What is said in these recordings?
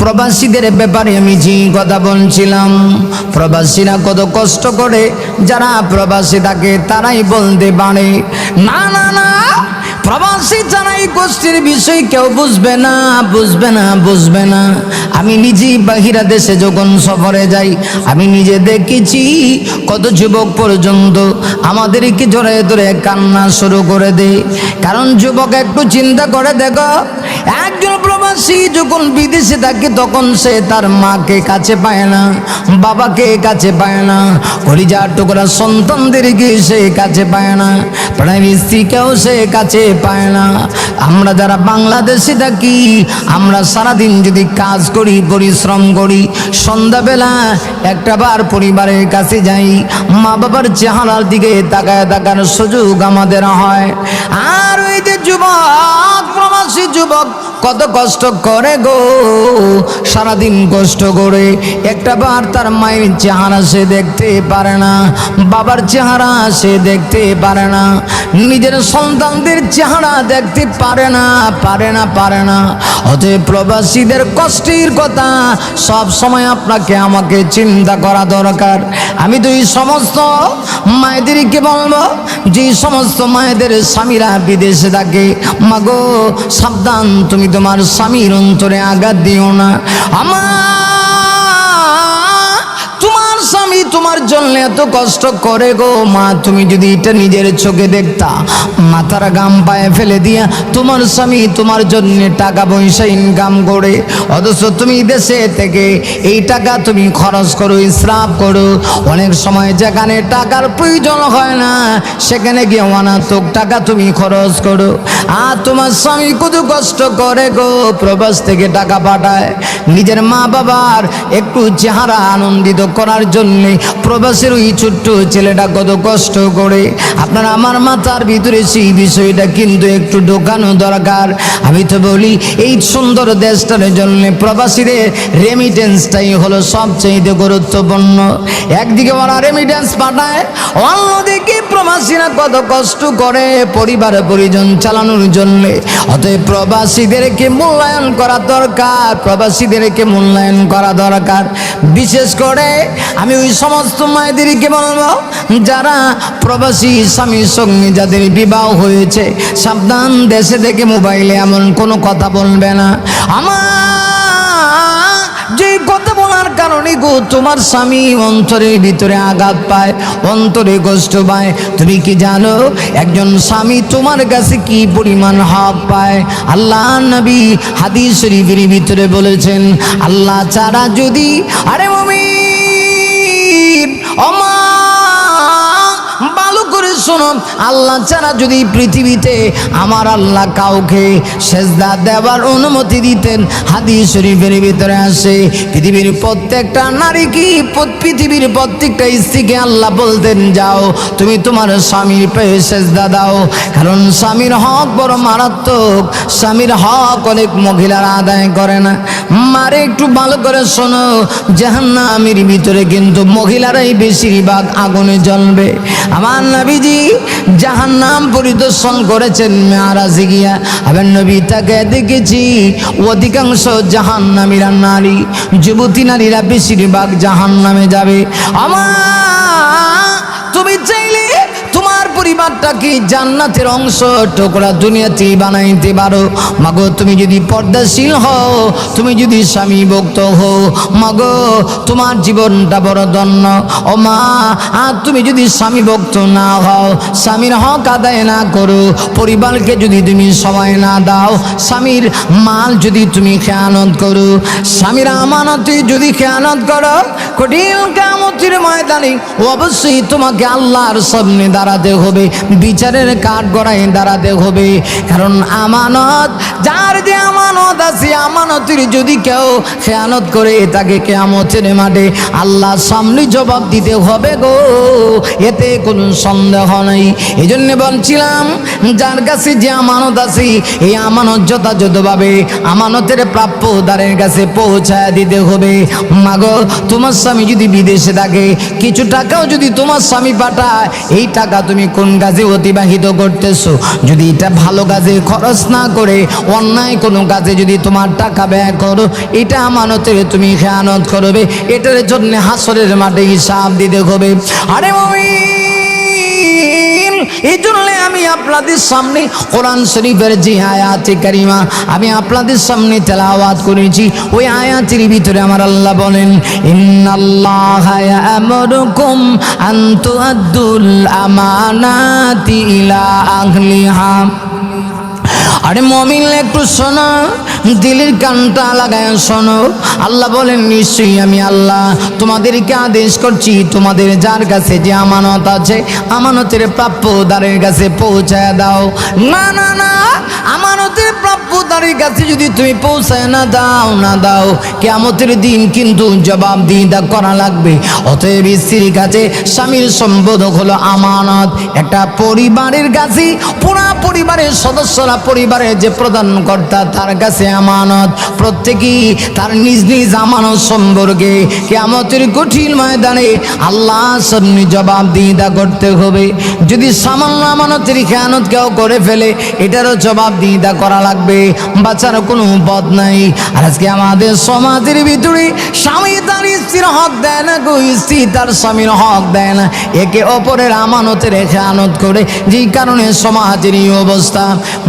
প্রবাসীদের ব্যাপারে আমি যে কথা বলছিলাম, প্রবাসীরা কত কষ্ট করে যারা প্রবাসী থাকে তারাই বলতে পারে, না না না প্রবাসী এই গোষ্ঠীর বিষয়, কেউ বুঝবে না বুঝবে না বুঝবে না। আমি নিজেই বাহিরা দেশে যখন সফরে যাই, আমি নিজে দেখেছি কত যুবক পর্যন্ত আমাদেরকে ধরে ধরে কান্না শুরু করে দেয়। কারণ যুবক একটু চিন্তা করে, দেখো, একজন প্রবাসী যখন বিদেশে থাকে, তখন সে তার মাকে কাছে পায় না, বাবাকে কাছে পায় না, কলিজার টুকরা সন্তানদেরকে সে কাছে পায় না প্রায় স্ত্রীকেও সে কাছে পায় না। আমরা যারা বাংলাদেশে থাকি, আমরা সারাদিন যদি কাজ করি, পরিশ্রম করি, সন্ধ্যাবেলা একটা বার পরিবারের কাছে যাই মা বাবার চেহারার দিকে তাকায় তাকার সুযোগ আমাদের হয়। আর ওই যে যুবক, প্রবাসী যুবক কত কষ্ট করে গো, সারাদিন কষ্ট করে। একটা বার তার মায়ের চেহারা সে দেখতে পারে না, বাবার চেহারা সে দেখতে পারে না, নিজের সন্তানদের চেহারা দেখতে পারে না পারে না পারে না। অতএব প্রবাসীদের কষ্টের কথা সব সময় আপনাকে, আমাকে চিন্তা করা দরকার। আমি তো এই সমস্ত মায়েদেরকে বলব যে সমস্ত মায়েদের স্বামীরা বিদেশে থাকে মাগো সাবধান তুমি তোমার স্বামীর অন্তরে আঘাত দিও না। আমার তোমার জন্য এত কষ্ট করে গো মা, তুমি যদি এটা নিজের চোখে দেখতা, মাথার গাম পায়ে ফেলে দিয়া তোমার স্বামী তোমার জন্য টাকা পয়সা ইনকাম করে, অথচ তুমি দেশে থেকে এই টাকা তুমি খরচ করো, ইসরাফ করো। অনেক সময় যেখানে টাকার প্রয়োজন হয় না, সেখানে গিয়ে অনাত্মক টাকা তুমি খরচ করো। আর তোমার স্বামী কত কষ্ট করে গো প্রবাস থেকে টাকা পাঠায়। নিজের মা বাবার একটু চেহারা আনন্দিত করার জন্যে প্রবাসের ওই ছোট্ট ছেলেটা কত কষ্ট করে। আপনার আমার মাথার ভিতরে সেই বিষয়টা কিন্তু একটু ঢোকানো দরকার। আমি তো বলি, এই সুন্দর দেশটার জন্য প্রবাসীদের রেমিটেন্সটাই হলো সবচেয়ে গুরুত্বপূর্ণ। একদিকে ওরা রেমিটেন্স পাঠায়, অন্যদিকে প্রবাসীরা কত কষ্ট করে পরিবার পরিজন চালানোর জন্য। অতএব প্রবাসীদেরকে মূল্যায়ন করা দরকার, প্রবাসীদেরকে মূল্যায়ন করা দরকার। বিশেষ করে আমি ওই সমস্ত মায়েদেরকে বলব, যারা প্রবাসী স্বামীর সঙ্গে যাদের বিবাহ হয়েছে, সাবধান দেশে থেকে মোবাইলে এমন কোনো কথা বলবে না। আমার যে কথা বলার কারণে গো, তোমার স্বামী অন্তরের ভিতরে আঘাত পায়, অন্তরে কষ্ট পায়। তুমি কি জানো, একজন স্বামী তোমার কাছে কি পরিমাণ হক পায়? আল্লাহ নবী হাদিস শরীফের ভিতরে বলেছেন, আল্লাহ ছাড়া যদি আরে মমি অমা ভালো করে শোনো আল্লাহ ছাড়া যদি পৃথিবীতে আমার আল্লাহ কাউকে সেজদা দেওয়ার অনুমতি দিতেন, হাদিস শরীফের ভিতরে আসে, পৃথিবীর প্রত্যেকটা নারী কি পৃথিবীর প্রত্যেকটা স্ত্রীকে আল্লাহ বলতেন, যাও, তুমি তোমার স্বামীর পেয়ে সেজদা দাও। কারণ স্বামীর হক বড় মারাত্মক, স্বামীর হক অনেক মহিলারা আদায় করে না। মারে একটু ভালো করে শোনো, জাহান্নামের ভিতরে কিন্তু মহিলারাই বেশিরভাগ আগুনে জ্বলবে। আমার নবীজি জাহান্নাম পরিদর্শন করেছেন মেয়ারাজে গিয়া, আবার নবী তাকে দেখেছি, অধিকাংশ জাহান নামীরা নারী, যুবতী নারীরা বেশিরভাগ জাহান নামে যাবে। আমার পরিবারটাকে জান্নাতের অংশ? টুকরা দুনিয়াতে বানাইতে পারো। মাগো, তুমি যদি পর্দাশীল হও, তুমি যদি স্বামী ভক্ত হও, মাগো, তোমার জীবনটা বড় ধন্য। ও মা, আর তুমি যদি স্বামী ভক্ত না হও, স্বামীর হক আদায় না করো, পরিবারকে যদি তুমি সময় না দাও, স্বামীর মাল যদি তুমি খেয়ানত করো, স্বামীর আমানতে যদি খেয়ানত করো, কঠিন কামতির ময়দানে অবশ্যই তোমাকে আল্লাহর সামনে দাঁড়াতে হবে। বিচারের কাঠ গড়াই দাঁড়াতে হবে। কারণ আমানত, যার যে আমানত আছে, আমানতের যদি কেউ খেয়ানত করে, তাকে কেয়ামতের মাঠে আল্লাহর সামনে জবাব দিতে হবে গো। এতে কোনো সন্দেহ নেই। এই জন্য বলছিলাম, যার কাছে যে আমানত আছে, এই আমানত যথাযথভাবে আমানতের প্রাপ্য দ্বারের কাছে পৌঁছায় দিতে হবে। মাগো, তোমার স্বামী যদি বিদেশে থাকে, কিছু টাকাও যদি তোমার স্বামী পাঠায়, এই টাকা তুমি কোন কাজে অতিবাহিত করতেছো। যদি এটা ভালো কাজে খরচ না করে, অন্যায় কোনো কাজে যদি তোমার টাকা ব্যয় করো, এটা আমানতের তুমি খেয়ানত করবে। এটার জন্য হাসরের মাঠে হিসাব দিতে হবে। আরে মমিন এই আমি আপনাদের সামনে কোরআন শরীফের যে আয়াতে কারিমা আমি আপনাদের সামনে তেলাওয়াত করেছি। ওই আয়াতের ভিতরে আমার আল্লাহ বলেন, ইন্নাল্লাহ ইয়ামুরুকুম আন তুআদ্দুল আমানাতি ইলা আহলিহা। আরে মমিন, একটু শোনো। দিলির কানটা লাগায় শোনো। আল্লাহ বলেন, নিশ্চয়ই আমি আল্লাহ। তোমাদেরকে আদেশ করছি, তোমাদের যার কাছে যে আমানত আছে, আমানতের প্রাপ্য দ্বারের কাছে পৌঁছায় দাও। না না না, আমানতের প্রাপ্যদারের কাছে যদি তুমি পৌঁছায় না দাও না দাও কেমতের দিন কিন্তু জবাব দিদা করা লাগবে। অতএব স্ত্রীর কাছে স্বামীর সম্বোধক হলো আমানত। একটা পরিবারের কাছে, পুরা পরিবারের সদস্যরা পরিবারের যে প্রধান কর্তা, তার কাছে আমানত। প্রত্যেকেই তার নিজ নিজ আমানত সম্পর্কে কেমতের কঠিন ময়দানে আল্লাহ সামনে জবাব দিদা করতে হবে। যদি সামান্য আমানতের খেয়ানত কেউ করে ফেলে, এটারও জবাব দিদা করা লাগবে। বাচ্চার কোনো পথ নাই। আর আজকে আমাদের সমাজের ভিতরে স্বামী তার স্ত্রীর হক দেয় না গো, স্ত্রী তার স্বামীর হক দেয় না। একে অপরের আমানতের খেয়ানত করে যেই কারণে সমাজের এই অবস্থা।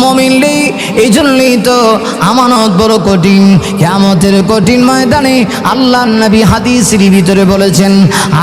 মমিনলি এই জন্যই তো আমানত বড় কঠিন। কেমতের কঠিন ময়দানে আল্লাহ নবী হাদিসের ভিতরে বলেছেন,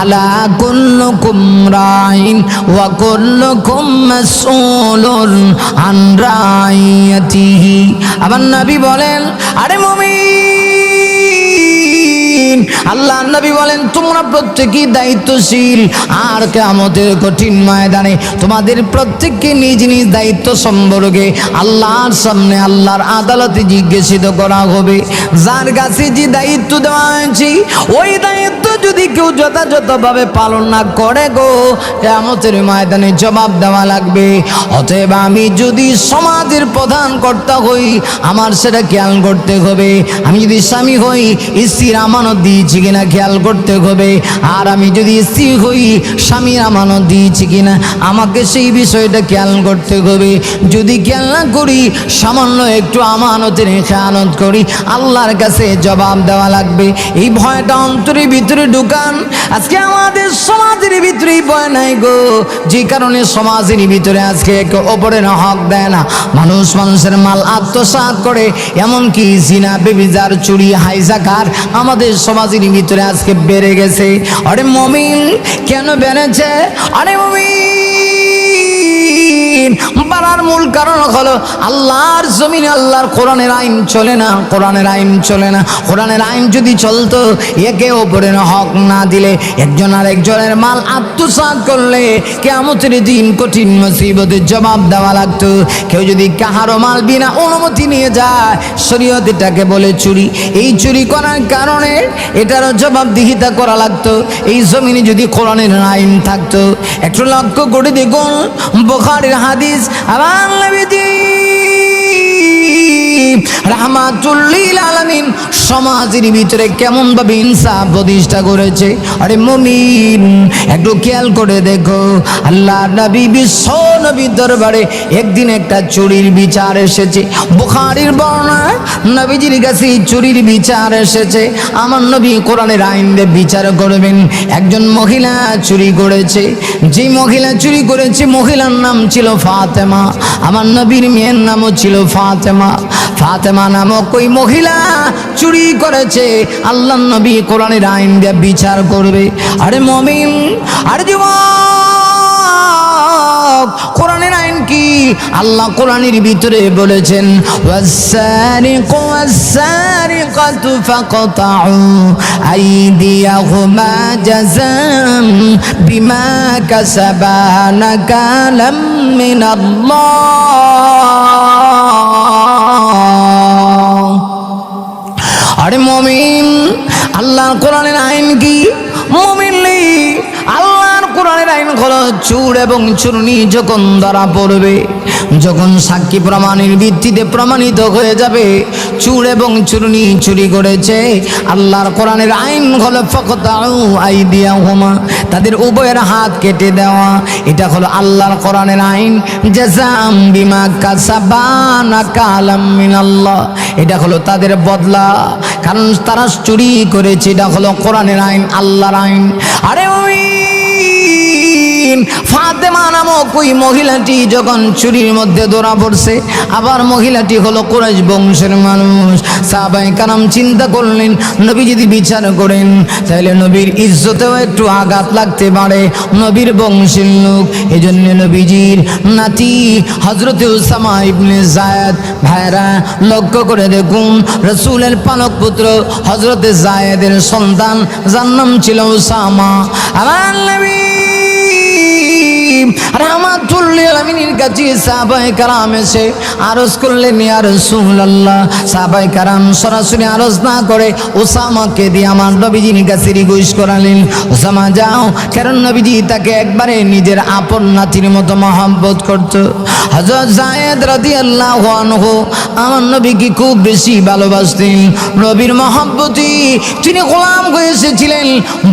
আলা কুল্লুকুম রাইন ওয়া কুল্লুকুম মাসউলুন আন রাইয়াতিহি আবার নবী বলেন, আরে মুমিন। আল্লাহ নবী বলেন, তোমরা প্রত্যেকই দায়িত্বশীল। আর কেমতের কঠিন ময়দানে তোমাদের প্রত্যেককে নিজ নিজ দায়িত্ব সম্পর্কে আল্লাহর সামনে আল্লাহর আদালতে জিজ্ঞাসিত করা হবে। যার কাছে যে দায়িত্ব দেওয়া হয়েছে, ওই দায়িত্ব যদি কেউ যথাযথভাবে পালন না করে গো কেমতের ময়দানে জবাব দেওয়া লাগবে। অতএব আমি যদি সমাজের প্রধান কর্তা হই, আমার সেটা খেয়াল করতে হবে। আমি যদি স্বামী হই, স্ত্রীর আমানত দিয়েছি কিনা খেয়াল করতে হবে। আর আমি যদি স্ত্রী হই, স্বামীর আমানত দিয়েছি কিনা, আমাকে সেই বিষয়টা খেয়াল করতে হবে। যদি খেয়াল না করি, সামান্য একটু আমানতের খেয়ানত করি, আল্লাহর কাছে জবাব দেওয়া লাগবে। এই ভয়টা অন্তরের ভিতরে ঢুকান আজকে আমাদের সমাজের ভিতরেই ভয় নাই গো। যে কারণে সমাজের ভিতরে আজকে একে অপরের হক দেয় না। মানুষ মানুষের মাল আত্মসাৎ করে, এমনকি জিনা, বেবিজার, চুরি, হাইজাকার আমাদের সমাজের ভিতরে আজকে বেড়ে গেছে। আরে মমিন, কেন বেড়েছে? আরে মমিন! বাড়ার মূল কারণ হলো আল্লাহর জমিনে আল্লাহর কোরআনের আইন চলে না, কোরআনের আইন চলে না। কোরআনের আইন যদি চলতো, একে ওপরের হক না দিলে, একজন আর একজনের মাল আত্মসাৎ করলে কেমতের দিন কঠিন মুসিবতের জবাব দেওয়া লাগতো। কেউ যদি কাহারও মাল বিনা অনুমতি নিয়ে যায়, শরীয়ত এটাকে বলে চুরি। এই চুরি করার কারণে এটারও জবাবদিহিতা করা লাগতো। এই জমিনে যদি কোরআনের আইন থাকতো, একটু লক্ষ্য করে দেখুন, বোখারের হাদিস আবার নবীজি। রাহমাতুল্লিল আলামিন, সমাজের ভিতরে কেমন ভাবে ইনসাফ প্রতিষ্ঠা করেছে? আরে মমিন, একটু খেয়াল করে দেখো আল্লাহ নবী বিশ্ব নবীর দরবারে একদিন একটা চুরির বিচার এসেছে। বুখারির নবীজির কাছে চুরির বিচার এসেছে। আমার নবী কোরআনের আইন দিয়ে বিচার করবেন। একজন মহিলা চুরি করেছে। যে মহিলা চুরি করেছে, মহিলার নাম ছিল ফাতেমা। আমার নবীর মেয়ের নামও ছিল ফাতেমা। ফাতেমা নামক ওই মহিলা চুরি করেছে। আল্লাহ নবী কোরআনের আইন দিয়ে বিচার করবে। আরে মমিন, আরে যুবক, কোরআনের আইন কি? আল্লাহ কোরআনের ভিতরে বলেছেন বিমা কাসাবা নাকালাম মিনাল্লাহ। আরে মমিন আল্লাহ কোরআনের আইন কি? হলো চুর এবং চূর্ণি যখন ধরা পড়বে, যখন সাক্ষী প্রমাণের ভিত্তিতে প্রমাণিত হয়ে যাবে, চুর এবং চূর্ণি চুরি করেছে, আল্লাহর কোরআনের আইন হলো ফকতাউ আইদিয়া হুমা তাদের উভয়ের হাত কেটে দেওয়া, এটা হলো আল্লাহর কোরআনের আইন জাজাম বিমা কাসাবানা কালাম মিনাল্লাহ, এটা হলো তাদের বদলা, কারণ তারা চুরি করেছে, এটা হলো কোরআনের আইন, আল্লাহর আইন। আরে ওই ফাতেমা নামক ওই মহিলাটি যখন চুরির মধ্যে ধরা পড়ছে, আবার মহিলাটি হলো কোরাইশ বংশের মানুষ। সাহাবাই কারাম চিন্তা করলেন, নবী যদি বিচার করেন, তাহলে নবীর ইজ্জতেও একটু আঘাত লাগতে পারে, নবীর বংশের লোক। এই জন্য নবীজির নাতি হজরত উসামা ইবনে জায়দ ভাইরা লক্ষ্য করে দেখুন, রসুলের পালক পুত্র হজরতে জায়েদের সন্তান, যার নাম ছিল উসামা। আমার নবী আমিনের কাছে সাবাই কারাম এসে আরজ করলেন, ইয়া রাসূলুল্লাহ। সাহাবায়ে কারাম সরাসরি আরজ না করে ওসামাকে দিয়ে আমার নবীজির কাছে রিকোয়েস্ট করালেন, ওসামা, যাও। কারণ নবীজি তাকে একবারে নিজের আপন নাতির মতো মহব্বত করত। হযরত জায়েদ রাদিয়াল্লাহু আনহু আমার নবীকে খুব বেশি ভালোবাসতেন। নবীর মহব্বতি তিনি গোলাম হয়ে এসেছিলেন,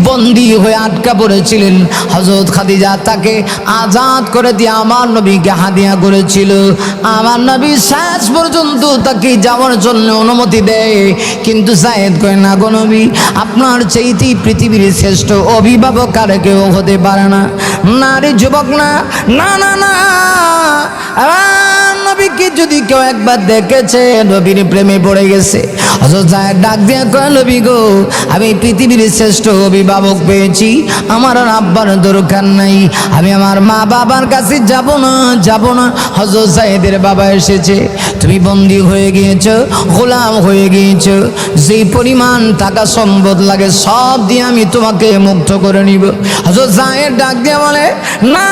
বন্দী হয়ে আটকা পড়েছিলেন। হযরত খাদিজা তাকে আজাদ করে দিয়ে আমার নবীকে হাদিয়া করেছিল। আমার নবী শেষ পর্যন্ত তাকে যাওয়ার জন্য অনুমতি দেয়। কিন্তু জায়েদ কয়, না গো নবী, আপনার চাইতে পৃথিবীর শ্রেষ্ঠ অভিভাবক আর কেউ হতে পারে না। নারী যুবক না না না না। আমার নবীকে যদি কেউ একবার দেখেছে, নবীর প্রেমে পড়ে গেছে। অথচ ডাক দিয়ে কয়, নবী গো, আমি পৃথিবীর শ্রেষ্ঠ অভিভাবক পেয়েছি। আমার আর আব্বার দরকার নাই। আমি আমার মা বাবার কাছে যাব না যাব না। হজরত সাহেদের বাবা এসেছে। তুমি বন্দি হয়ে গিয়েছ, গোলাম হয়ে গিয়েছ। যেই পরিমাণ টাকা সম্পদ লাগে, সব দিয়ে আমি তোমাকে মুক্ত করে নিব। হজরত সাহেব ডাক দিয়ে বলে, না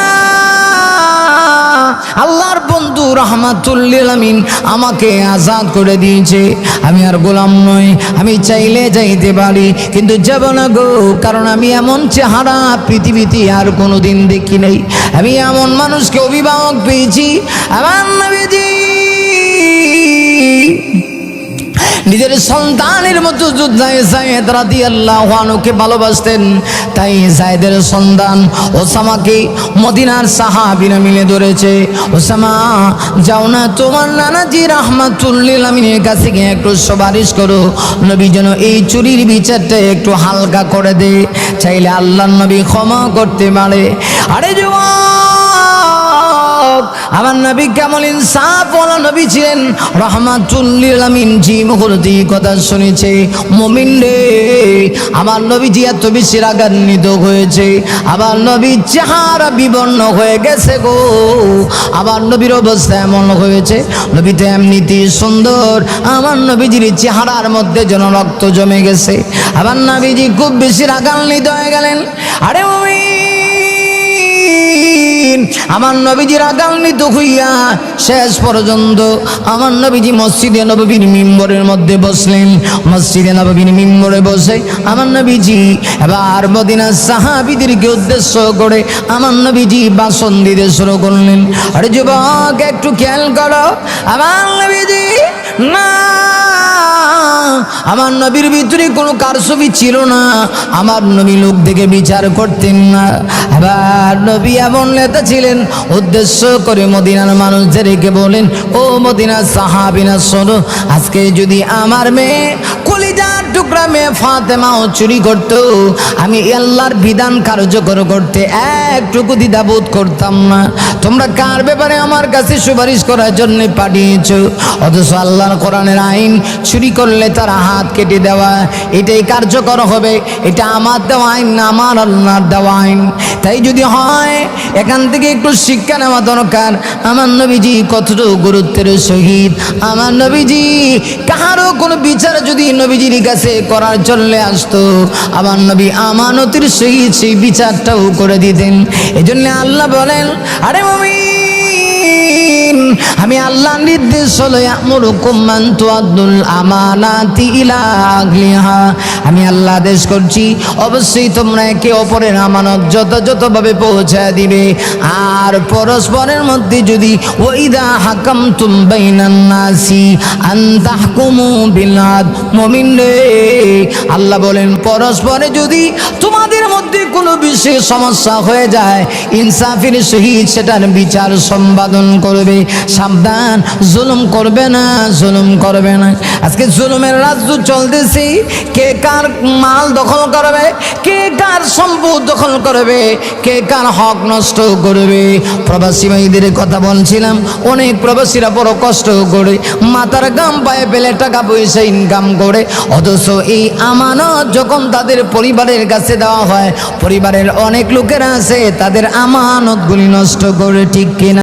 আল্লাহর বন্ধু রহমাতুল্লিল আমিন আমাকে আজাদ করে দিয়েছে। আমি আর গোলাম নই, আমি চাইলে যাইতে পারি, কিন্তু যাব না গো, কারণ আমি এমন চেহারা পৃথিবীতে আর কোনো দিন দেখি নাই। আমি এমন মানুষকে অভিভাবক পেয়েছি। আমার নবীজি নিজের সন্তানের মতো যোদ্ধায় ভালোবাসতেন। তাই জায়েদের সন্তান ওসামাকে মদিনার সাহাবিরা মিলে ধরেছে। ওসামা, যাও না তোমার নানাজি রাহমাতুল্লিল আমিনের কাছে গিয়ে একটু সুপারিশ করো। নবী যেন এই চুরির বিচারটা একটু হালকা করে দে চাইলে আল্লাহ নবী ক্ষমা করতে পারে। আরে যুবক আমার নবী কেমন ইনসাফ ওলা নবী ছিলেন? রহমাতুল্লিল আমিন জি মুহূর্তে কথা শুনেছে। মমিন রে, আমার নবীজি এত বেশি রাগান্বিত হয়েছে। আমার নবী চেহারা বিবর্ণ হয়ে গেছে গো। আমার নবীর অবস্থা এমন হয়েছে। নবী তো সুন্দর। আমার নবীজির চেহারার মধ্যে যেন রক্ত জমে গেছে। আমার নবীজি খুব বেশি রাগান্বিত হয়ে গেলেন। আরে মমিন! আমার নবীজির আগান্বিত হইয়া শেষ পর্যন্ত আমার নবীজি মসজিদে নবীর মিম্বরের মধ্যে বসলেন। মসজিদে নবীর মিম্বরে বসে আমার নবীজি এবার মদিনা সাহাবিদেরকে উদ্দেশ্য করে আমার নবীজি বাসন দিতে শুরু করলেন। আরে যুবক, একটু খেয়াল করো। আমার নবীজি না আমার নবীর ভিতরে কোনো কারসবি ছিল না। আমার নবী লোক দেখে বিচার করতেন না। আবার নবী এমন নেতা ছিলেন, উদ্দেশ্য করে মদিনার মানুষদেরকে বলেন, ও মদিনা সাহাবিনা শোনো, আজকে যদি আমার মেয়ে কলিজার মেয়ে ফাতেমাও চুরি করতো। আমি আল্লাহর বিধান কার্যকর করতে একটুকু দ্বিধাবোধ করতাম না। তোমরা কার ব্যাপারে আমার কাছে সুপারিশ করার জন্য পাঠিয়েছ? অথচ আল্লাহর কোরআনের আইন চুরি করলে তার হাত কেটে দেওয়া, এটাই কার্যকর হবে। এটা আমার দেওয়া আইন না আমার আল্লাহর দেওয়া আইন। তাই যদি হয়, এখান থেকে একটু শিক্ষা নেওয়া দরকার। আমার নবীজি কতটুকু গুরুত্বের সহিত। আমার নবীজি, কাহারও কোনো বিচার যদি নবীজির কাছে করার জন্য আসতো। আমার নবী আমানতির সহিত সেই বিচারটাও করে দিতেন। এই জন্য আল্লাহ বলেন, আরে মমিন আমি আল্লাহ নির্দেশ হলো মান আমানাতি ইলা আমি আল্লাহ আদেশ করছি, অবশ্যই তোমরা একে অপরের আমানত যথাযথভাবে পৌঁছায় দিবে। আর পরস্পরের মধ্যে যদি ওইদা হাকাম তুম আল্লাহ বলেন, পরস্পরে যদি তোমাদের মধ্যে কোনো বিশেষ সমস্যা হয়ে যায়, ইনসাফির সহিত সেটার বিচার সম্পাদন করবে। সাবধান, জুলুম করবে না, জুলুম করবে না। আজকে জুলুমের রাজ্য চলতেছি, কে কার মাল দখল করবে, কে কার সম্পদ দখল করবে, কে কার হক নষ্ট করবে। প্রবাসী ভাইদের কথা বলছিলাম, অনেক প্রবাসীরা বড় কষ্ট করে মাথার গাম পায়ে পেলে টাকা পয়সা ইনকাম করে। অথচ এই আমানত যখন তাদের পরিবারের কাছে দেওয়া হয়, পরিবারের অনেক লোকেরা আছে, তাদের আমানতগুলি নষ্ট করে, ঠিক কিনা?